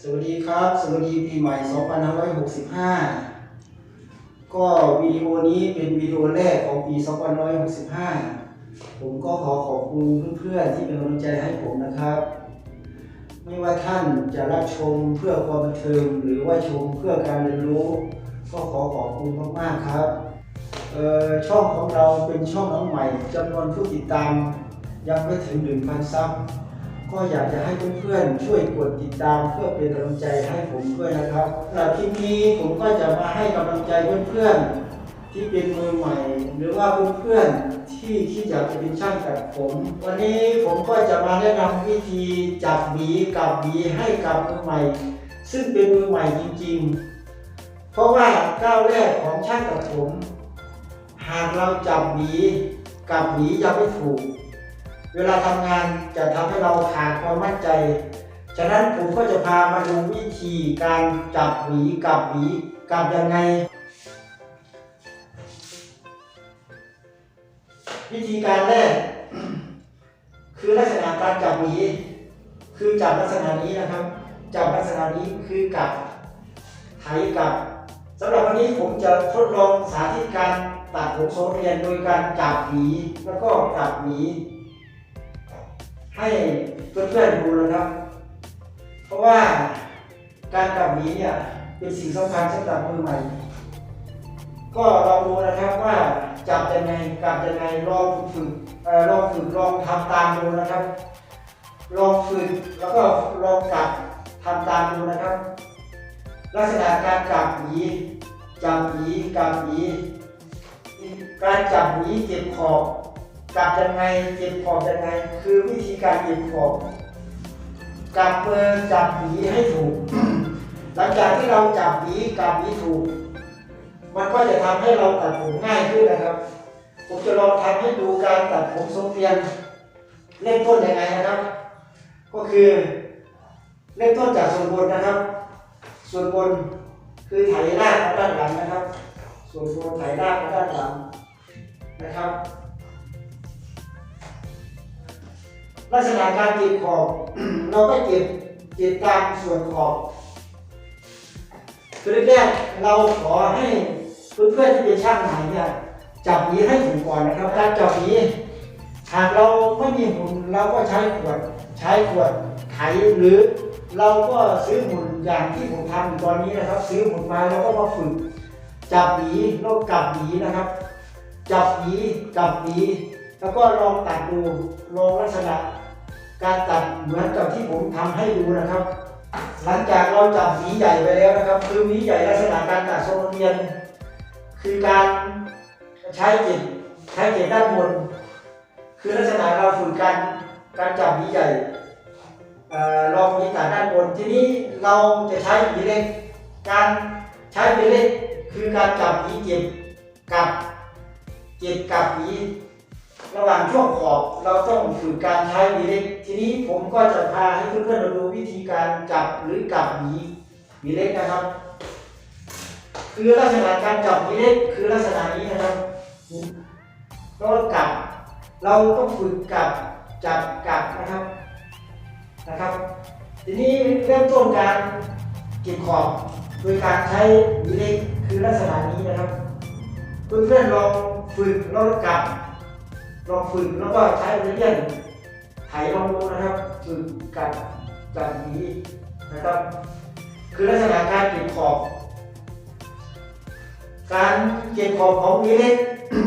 สวัสดีครับ สวัสดีปีใหม่ 2565 ก็วิดีโอนี้เป็นวิดีโอแรกของปี 2565 ผมก็ขอขอบคุณเพื่อนๆที่เป็นกำลังใจให้ผมนะครับ ไม่ว่าท่านจะรับชมเพื่อความบันเทิงหรือว่าชมเพื่อการเรียนรู้ ก็ขอขอบคุณมากๆครับช่องของเราเป็นช่องน้องใหม่จำนวนผู้ติดตามยังไม่ถึง 1,000 ซับ ก็อยากจะให้เพื่อนๆช่วยกดติดตามเพื่อเป็นกำลังใจให้ผมด้วยนะครับสำหรับคลิปนี้ผมก็จะมาให้กำลังใจเพื่อนๆที่เป็นมือใหม่ หรือว่าเพื่อนๆที่ที่อยากจะเป็นช่างตัดผม วันนี้ผมก็จะมาแนะนำวิธีจับหวีกับหวีให้กับมือใหม่ ซึ่งเป็นมือใหม่จริง ๆ เพราะว่าก้าวแรกของช่างตัดผม หากเราจับหวีกับหวียังไม่ถูก เวลาทำงานจะทำให้เราขาดความมั่นใจ ฉะนั้นผมก็จะพามาดูวิธีการจับหวีกับหวีกับยังไง วิธีการแรก คือลักษณะการจับหวีคือจับลักษณะนี้นะครับจับลักษณะนี้คือกับไถกับสำหรับวันนี้ผมจะทดลองสาธิตการตัดผมทรงเรียนโดยการจับหวีแล้วก็กับหวี ให้เพื่อนๆดูนะครับ เพราะว่าการกลับหวีเนี่ยเป็นสิ่งสำคัญสำหรับมือใหม่ ก็ลองดูนะครับว่าจับยังไงกลับยังไงลองฝึกลองฝึกลองทำตามดูนะครับ ลองฝึกแล้วก็ลองกลับทำตามดูนะครับ ลักษณะการกลับหวีจับหีกลับหีการจับหีเก็บขอบ จับยังไงเก็บขอบยังไง คือวิธีการเก็บขอบจับมือร์จับหวีให้ถูก หลังจากที่เราจับหวีกับหวีถูก มันก็จะทำให้เราตัดผมง่ายขึ้นนะครับ ผมจะลองทำให้ดูการตัดผมทรงเรียนเริ่มต้นยังไงนะครับ ก็คือเริ่มต้นจากส่วนบนนะครับ ส่วนบนคือไถรากด้านหลังนะครับ ส่วนบนไถรากด้านหลังนะครับ ลักษณะการเก็บขอบเราก็เก็บเก็บตามส่วนขอบคือแรกเราขอให้เพื่อนๆที่เป็นช่างใหม่เนี่ยจับหวีให้ถูกก่อนนะครับ การจับหวีหากเราไม่มีหุ่นเราก็ใช้ขวด ใช้ขวดไขหรือ เราก็ซื้อหุ่นอย่างที่ผมทำอยู่ตอนนี้นะครับ ซื้อหุ่นมาแล้วก็มาฝึกจับหวีแล้วกลับหวีนะครับ จับหวีกลับหวีแล้วก็ลองตัดดูลองลักษณะ การตัดเหมือนกับที่ผมทำให้ดูนะครับ หลังจากเราจับหวีใหญ่ไปแล้วนะครับ คือหวีใหญ่ลักษณะการตัดทรงเรียน คือการใช้เจ็ดใช้เจ็ดด้านบน คือลักษณะเราฝึกการการจับหวีใหญ่เออลองหวีตัดด้านบน ทีนี้เราจะใช้หวีเล็ก การใช้หวีเล็กคือการจับหวีเจ็บกับเจ็บกับหวี ระหว่างช่วงขอบเราต้องฝึกการใช้หวีเล็ก ทีนี้ผมก็จะพาให้เพื่อนๆเราดูวิธีการจับหรือกับหวีหวีเล็กนะครับ คือลักษณะการจับหวีเล็กคือลักษณะนี้นะครับแล้วก็กับ เราต้องฝึกกับจับกับนะครับนะครับ ทีนี้เริ่มต้นการเก็บขอบโดยการใช้หวีเล็กคือลักษณะนี้นะครับ เพื่อนๆลองฝึกแล้วก็กับ ลองฝึกแล้วก็ใช้เรื่อยๆไถลองดูนะครับฝึกกับจับหวีนะครับ คือลักษณะการเก็บขอบ การเก็บขอบของหวีเล็ก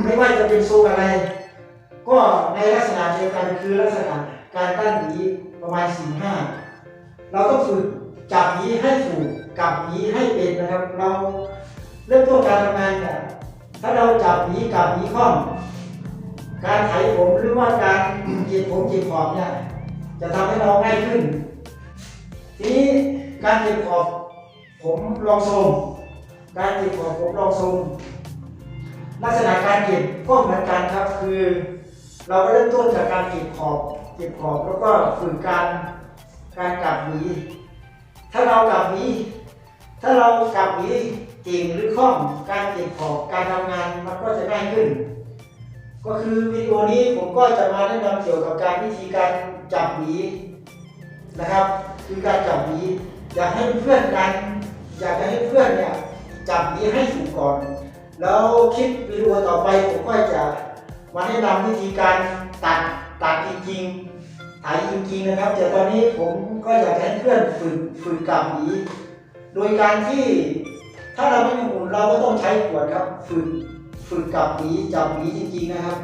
ไม่ว่าจะเป็นทรงอะไร ก็ในลักษณะเดียวกันคือลักษณะการตั้งหวีประมาณสี่ห้าเราต้องฝึกจับหวีให้ถูกกับหวีให้เป็นนะครับ เราเริ่มต้นการทำงานเนี่ยถ้าเราจับหวีกับหวีคล่อม การไถผมหรือว่าการเก็บผมเก็บขอบเนี่ยจะทำให้เราง่ายขึ้น ทีนี้การเก็บขอบผมรองทรง การเก็บขอบผมรองทรงลักษณะการเก็บก็เหมือนกันครับคือ เราก็เริ่มต้นจากการเก็บขอบเก็บขอบแล้วก็ฝึกการการกลับหวีถ้าเรากลับหวีถ้าเรากลับหวีเก่งหรือคล่องการเก็บขอบการทำงานมันก็จะง่ายขึ้น ก็คือวิดีโอนี้ผมก็จะมาแนะนำเกี่ยวกับการวิธีการจับหวีนะครับ คือการจับหวีอยากให้เพื่อนกัน อยากจะให้เพื่อนเนี่ยจับหวีให้ถูกก่อน แล้วคลิปวิดีโอต่อไปผมก็จะมาแนะนำวิธีการตัดตัดจริงๆถ่ายจริงๆนะครับแต่ตอนนี้ผมก็อยากให้เพื่อนฝึกฝึกกับหวีโดยการที่ถ้าเราไม่มีหุ่นเราก็ต้องใช้ขวดครับฝึก ฝึกกลับหวีจับหวีจริงๆนะครับ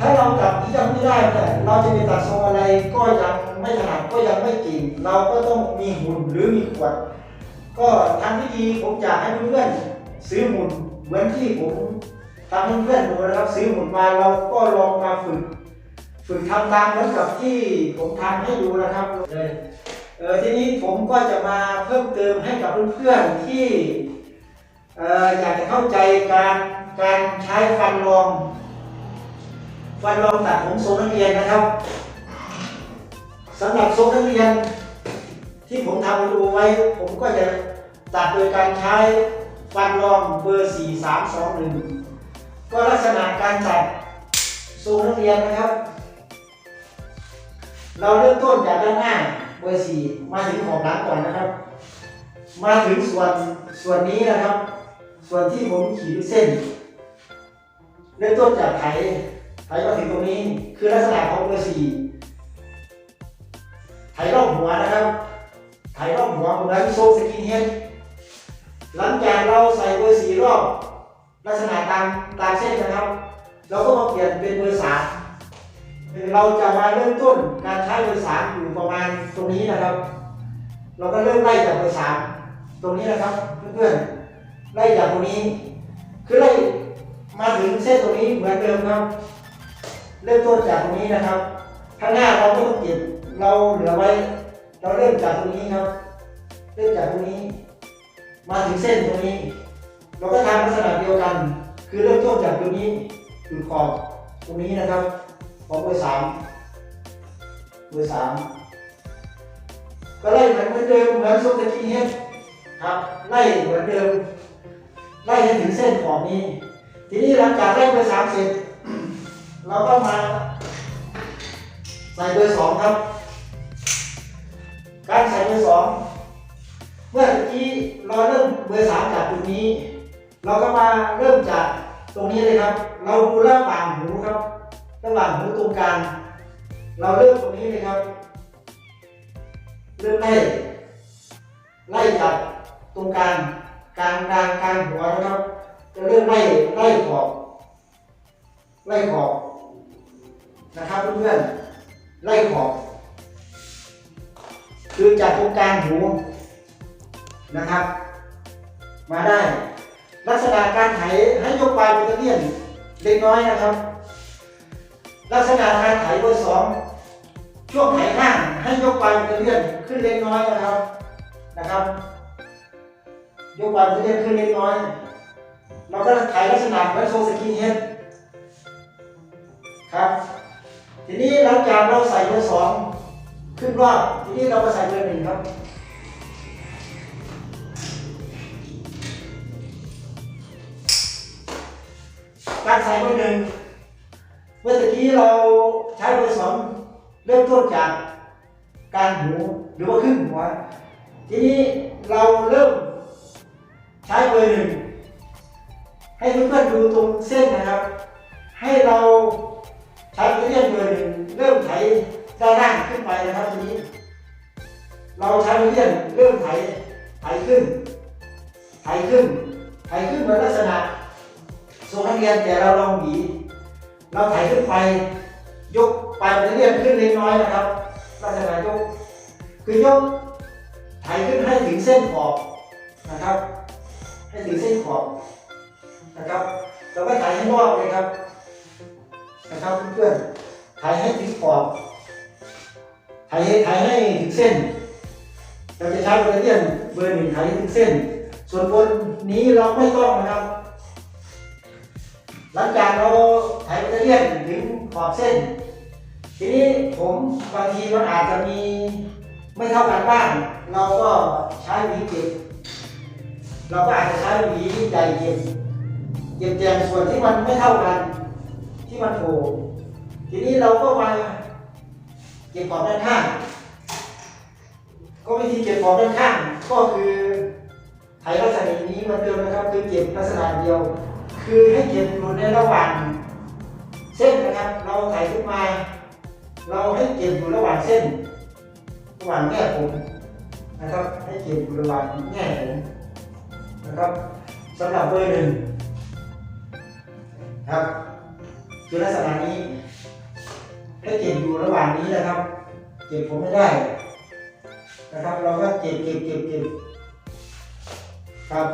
ถ้าเรากับหวียังไม่ได้เนี่ยเราจะไปตัดทรงอะไรก็ยังไม่ถนัดก็ยังไม่เก่งเราก็ต้องมีหุ่นหรือมีขวด ก็ทางที่ดีผมอยากให้เพื่อนๆซื้อหุ่นเหมือนที่ผมทำให้เพื่อนดูนะครับซื้อหุ่นมาเราก็ลองมาฝึกฝึกทำตามเหมือนกับที่ผมทำให้ดูนะครับเลยเออทีนี้ผมก็จะมาเพิ่มเติมให้กับเพื่อนๆที่อออยากจะเข้าใจการ การใช้ฟันรอง ฟันรองตัดผมทรงนักเรียนนะครับสำหรับทรงนักเรียน ที่ผมทำวิดีโอไว้ ผมก็จะตัดโดยการใช้ฟันรองเบอร์ 4321 ก็ลักษณะการตัดทรงนักเรียนนะครับ เราเริ่มต้นจากด้านหน้าเบอร์ 4 มาถึงของหลังก่อนนะครับ มาถึงส่วนส่วนนี้นะครับ ส่วนที่ผมขีดเส้น เริ่มต้นจากไถไถมาถึงตรงนี้ คือลักษณะของเบอร์4ไถรอบหัวนะครับ ไถรอบหัวเหมือนโซสกินเฮดหลังจากเราใส่เบอร์สี่รอบ ลักษณะตามตามเส้นนะครับ เราก็มาเปลี่ยนเป็นเบอร์สามเราจะมาเริ่มต้นการใช้เบอร์สามอยู่ประมาณตรงนี้นะครับ เราก็เริ่มไล่จากเบอร์สามตรงนี้นะครับเพื่อนๆไล่จากตรงนี้ คือไล่ มาถึงเส้นตรงนี้เหมือนเดิมครับ เริ่มต้นจากตรงนี้นะครับ ข้างหน้าเราไม่ต้องเก็บเราเหลือไว้ เราเริ่มจากตรงนี้ครับ เริ่มจากตรงนี้ มาถึงเส้นตรงนี้ เราก็ทำลักษณะเดียวกัน คือเริ่มต้นจากตรงนี้ถึงขอบตรงนี้นะครับของเบอร์สามเบอร์สามก็ไล่เหมือนเหมือนเดิมเหมือนโซตะกี้เฮ็ดครับไล่เหมือนเดิมไล่ให้ถึงเส้นขอบนี้ ทีนี้หลังจากไล่เบอร์สามเสร็จเราก็มาใส่เบอร์สองครับ การใส่เบอร์สองเมื่อกี้เราเริ่มเบอร์สามจากตรงนี้ เราก็มาเริ่มจากตรงนี้เลยครับ เราดูระหว่างหูครับระหว่างหูตรงกลางเราเริ่มตรงนี้เลยครับ เริ่มไล่ไล่จากตรงกลางกลางกลางกลางหัวนะครับ จะเริ่มไล่ไล่ขอบไล่ขอบนะครับเพื่อนๆไล่ขอบ คือจากตรงกลางหูนะครับ มาได้ ลักษณะการไถให้ยกปลายเป็นเลี่ยนเล็กน้อยนะครับ ลักษณะการไถเบอร์สองช่วงไถข้างให้ยกปลายเป็นเลี่ยนขึ้นเล็กน้อยนะครับนะครับ ยกปลายเป็นเลี่ยนขึ้นเล็กน้อย เราก็ไถลักษณะเหมือนโซสกินเฮดครับ ทีนี้หลังจากเราใส่เบอร์สองขึ้นรอบทีนี้เราก็ใส่เบอร์หนึ่งครับการใส่เบอร์หนึ่งเมื่อตะกี้เราใช้เบอร์สองเริ่มต้นจากกางหูหรือว่าครึ่งหัวทีนี้เราเริ่มใช้เบอร์หนึ่ง ให้เพื่อนๆดูตรงเส้นนะครับ ให้เราใช้เลี่ยนเบอร์หนึ่งเริ่มไถด้านล่างขึ้นไปนะครับทีนี้ เราใช้เลี่ยนเริ่มไถไถขึ้นไถขึ้นไถขึ้นเหมือนลักษณะทรงนักเรียนแต่เราลองหวีเราไถขึ้นไป ยกปลายเป็นเรียนขึ้นเล็กน้อยนะครับลักษณะยกคือยกไถขึ้นให้ถึงเส้นขอบนะครับ ให้ถึงเส้นขอบ นะครับเราก็ไถให้รอบเลยครับ นะครับเพื่อนๆไถให้ถึงขอบไถให้ไถให้ถึงเส้น เราจะใช้เบอร์เลียนเบอร์หนึ่งไถให้ถึงเส้น ส่วนบนนี้เราไม่ต้องนะครับ หลังจากเราถแบตเตอรี่ถึงขอบเส้น ทีนี้ผมบางทีมันอาจจะมีไม่เท่ากันบ้าง เราก็ใช้หวีเก็บเราก็อาจจะใช้หวีใหญ่เก็บ เก็บแจงส่วนที่มันไม่เท่ากัน ที่มันโผล่ทีนี้เราก็มาเก็บขอบด้านข้างก็วิธีเก็บของด้านข้างก็คือไถลักษณะนี้เหมือนเดิมนะครับ คือเก็บลักษณะเดียว คือให้เก็บอยู่ในระหว่างเส้นนะครับ เราไถขึ้นมา เราให้เก็บอยู่ระหว่างเส้น ระหว่างแง่ผมนะครับ ให้เก็บอยู่ระหว่างแง่ผมนะครับสำหรับเบอร์หนึ่ง ครับคือลักษณะนี้ให้เก็บอยู่ระหว่างนี้นะครับ เก็บผมไม่ได้ นะครับ เราก็เก็บเก็บเก็บเก็บครับ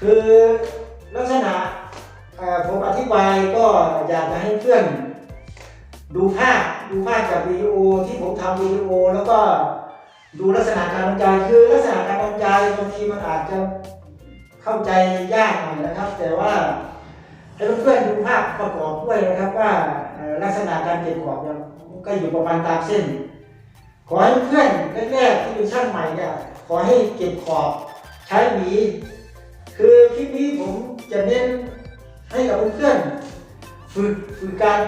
คือลักษณะผมอธิบายก็อยากจะให้เพื่อนดูภาพดูภาพจากวิดีโอที่ผมทำวิดีโอแล้วก็ดูลักษณะการบรรยายคือลักษณะการบรรยายบางทีมันอาจจะเข้าใจยากหน่อยนะครับ แต่ว่า ให้เพื่อนดูภาพประกอบด้วยนะครับว่าลักษณะการเก็บขอบก็อยู่ประมาณตามเส้น ขอให้เพื่อนแรกๆที่เป็นช่างใหม่เนี่ยขอให้เก็บขอบใช้หวีคือคลิปนี้ผมจะเน้นให้กับเพื่อนฝึกฝึกการ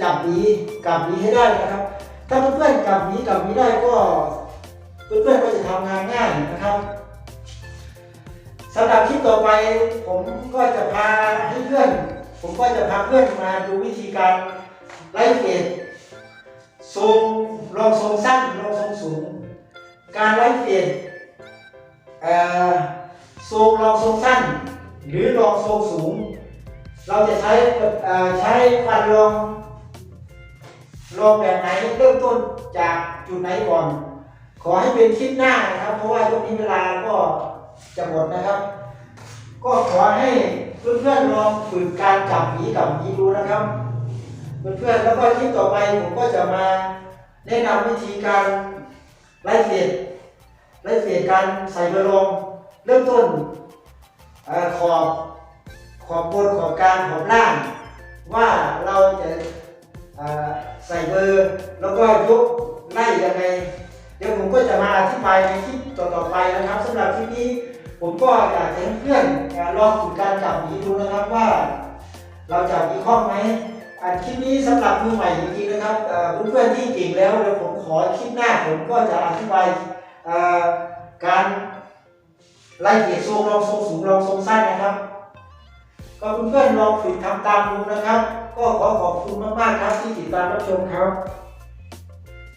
จับหวีกับหวีให้ได้นะครับ ถ้าเพื่อนๆจับหวีกับหวีได้ก็เพื่อนๆก็จะทำงานง่ายนะครับ สำหรับคลิปต่อไปผมก็จะพาให้เพื่อน ผมก็จะพาเพื่อนมาดูวิธีการไล่เกรดทรงรองทรงสั้นรองทรงสูง การไล่เกรดเอ่อทรงรองทรงสั้น หรือรองทรงสูง เราจะใช้ใช้ฟันรองรองแบบไหนเริ่มต้นจากจุดไหนก่อน ขอให้เป็นคลิปหน้านะครับ เพราะว่าช่วงนี้เวลาก็ จะหมดนะครับ ก็ขอให้เพื่อนๆลองฝึกการจับหวีกับหวีดูนะครับ เพื่อนๆแล้วก็คลิปต่อไปผมก็จะมาแนะนำวิธีการไล่เศษไล่เศษการใส่เบอร์ลงเริ่มต้นอขอบขอบบนขอบกลางขอบล่าง ว่าเราจะใส่เบอร์ แล้วก็ยกไล่ยังไง เดี๋ยวผมก็จะมาอธิบายในคลิปต่อๆไปนะครับสำหรับคลิปนี้ ผมก็อยากจะให้เพื่อนลองฝึกการจับหวีดูนะครับว่า เราจับหวีคล่องไหมอันคลิปนี้สำหรับมือใหม่จริงๆนะครับเพื่อนๆที่เก่งแล้วเดี๋ยวผมขอคลิปหน้าผมก็จะอธิบายการไล่เกียรทรงรองทรงสูงรองทรงสั้นนะครับ ก็เพื่อนๆลองฝึกทำตามดูนะครับ ก็ขอขอบคุณมากๆครับที่ติดตามรับชมครับ